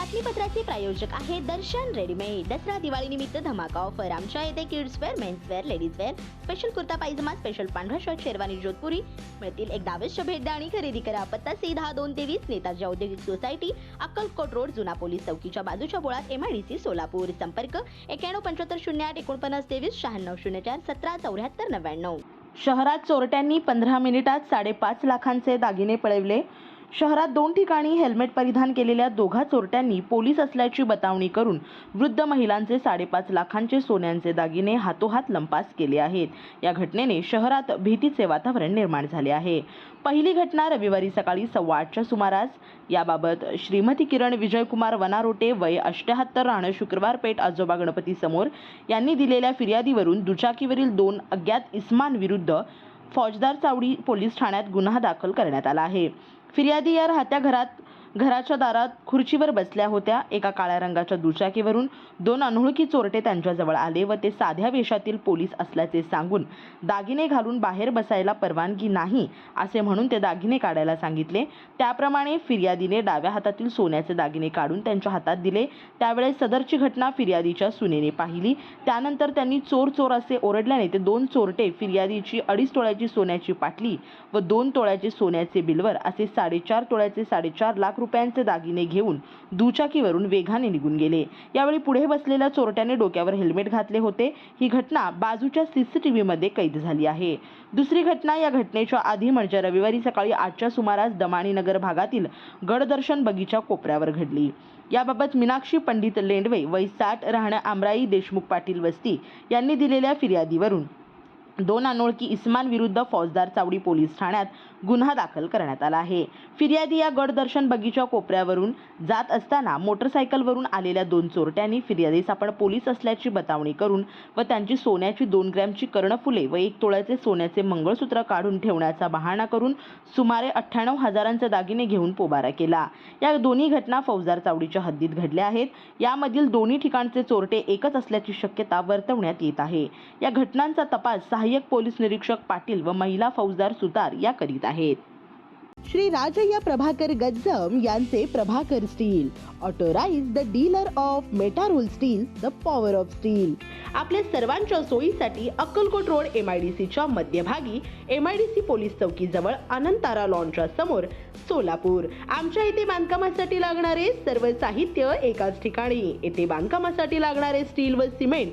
बातमीपत्राचे प्रायोजक आहे दर्शन रेडीमेड. दसरा दिवाळी निमित्त धमाका ऑफर आमच्या येथे kids wear men's wear ladies wear special kurta pyjama special पांढरा शर्ट शेरवानी जोधपुरी. मिळतील एक दावेश्य भेट द्या आणि खरेदी करा. पत्ता सी दहा दोन तेवीस नेताजी औद्योगिक सोसायटी अक्कलकोट रोड जुना पोलीस चौकीच्या बाजूच्या बोळात M I D C Solapur. संपर्क एक्याण्णव पंच्याहत्तर शून्य आठ एकोणपन्नास तेवीस शहाण्णव शून्य चार सतरा चौऱ्याहत्तर नव्याण्णव. शहरात चोरट्यांनी पंधरा मिनिटात साडेपाच लाखांचे दागिने पळवले. शहरात दोन ठिकाणी हेल्मेट परिधान केलेल्या दोघा चोरट्यांनी पोलीस असल्याची बतावणी करून वृद्ध महिलांचे साडेपाच लाखांचे सोन्यांचे दागिने हातोहात लंपास केले आहेत. या घटनेने शहरात भीतीचे वातावरण निर्माण झाले आहे. पहिली घटना रविवारी सकाळी सव्वा आठच्या सुमारास. याबाबत श्रीमती किरण विजयकुमार वनारोटे वय अष्ट्याहत्तर राहणं शुक्रवार पेठ आजोबा गणपती समोर यांनी दिलेल्या फिर्यादीवरून दुचाकीवरील दोन अज्ञात इस्मांविरुद्ध फौजदार चावडी पोलीस ठाण्यात गुन्हा दाखल करण्यात आला आहे. फिर्यादी या राहत्या घरात घराच्या दारात खुर्चीवर बसल्या होत्या. एका काळ्या रंगाच्या दुचाकीवरून दोन अनोळखी चोरटे त्यांच्याजवळ आले व ते साध्या वेशातील पोलीस असल्याचे सांगून दागिने घालून बाहेर बसायला परवानगी नाही असे म्हणून ते दागिने काढायला सांगितले. त्याप्रमाणे फिर्यादीने डाव्या हातातील सोन्याचे दागिने काढून त्यांच्या हातात दिले. त्यावेळेस सदरची घटना फिर्यादीच्या सुनेने पाहिली. त्यानंतर त्यांनी चोर चोर असे ओरडल्याने ते दोन चोरटे फिर्यादीची अडीच तोळ्याची सोन्याची पाटली व दोन तोळ्याचे सोन्याचे बिलवर असे साडेचार तोळ्याचे साडेचार लाख रुपयांचे दागिने घेऊन दुचाकीवरून वेगाने निघून गेले. यावेळी पुढे बसलेल्या चोरट्याने डोक्यावर हेल्मेट घातले होते. ही घटना बाजूच्या सीसीटीव्हीमध्ये कैद झाली आहे. दुसरी घटना या घटनेच्या आधी म्हणजे रविवारी सकाळी आठच्या सुमारास दमाणी नगर भागातील गडदर्शन बगीचा कोपऱ्यावर घडली. याबाबत मीनाक्षी पंडित लेंडवे वय साठ राहणं आमराई देशमुख पाटील वस्ती यांनी दिलेल्या फिर्यादीवरून दोन अनोळखी इस्मान विरुद्ध फौजदार चावडी पोलीस ठाण्यात गुन्हा दाखल करण्यात आला आहे. फिर्यादी या गडदर्शन बगीच्या कोपऱ्यावरून जात असताना मोटरसायकलवरून आलेल्या दोन चोरट्यांनी फिर्यादीस आपण पोलीस असल्याची बतावणी करून व त्यांची सोन्याची दोन ग्रॅमची कर्णफुले व एक तोळ्याचे सोन्याचे मंगळसूत्र काढून ठेवण्याचा बहाणा करून सुमारे अठ्ठ्याण्णव हजारांचे दागिने घेऊन पोबारा केला. या दोन्ही घटना फौजदार चावडीच्या हद्दीत घडल्या आहेत. यामधील दोन्ही ठिकाणचे चोरटे एकच असल्याची शक्यता वर्तवण्यात येत आहे. या घटनांचा तपास सहाय्यक पोलीस निरीक्षक पाटील व महिला फौजदार सुतार या करीत आहेत. श्री राजय्या प्रभाकर गज्जम यांचे Prabhakar steel authorised dealer of Metarol steel the power of steel. आपल्या सर्वांच्या सोयीसाठी Akkalkot road M I D सीच्या मध्यभागी M I D C police चौकीजवळ Anantara लॉनच्या समोर सोलापूर. आमच्या इथे बांधकामासाठी लागणारे सर्व साहित्य एकाच ठिकाणी. येथे बांधकामासाठी लागणारे स्टील व सिमेंट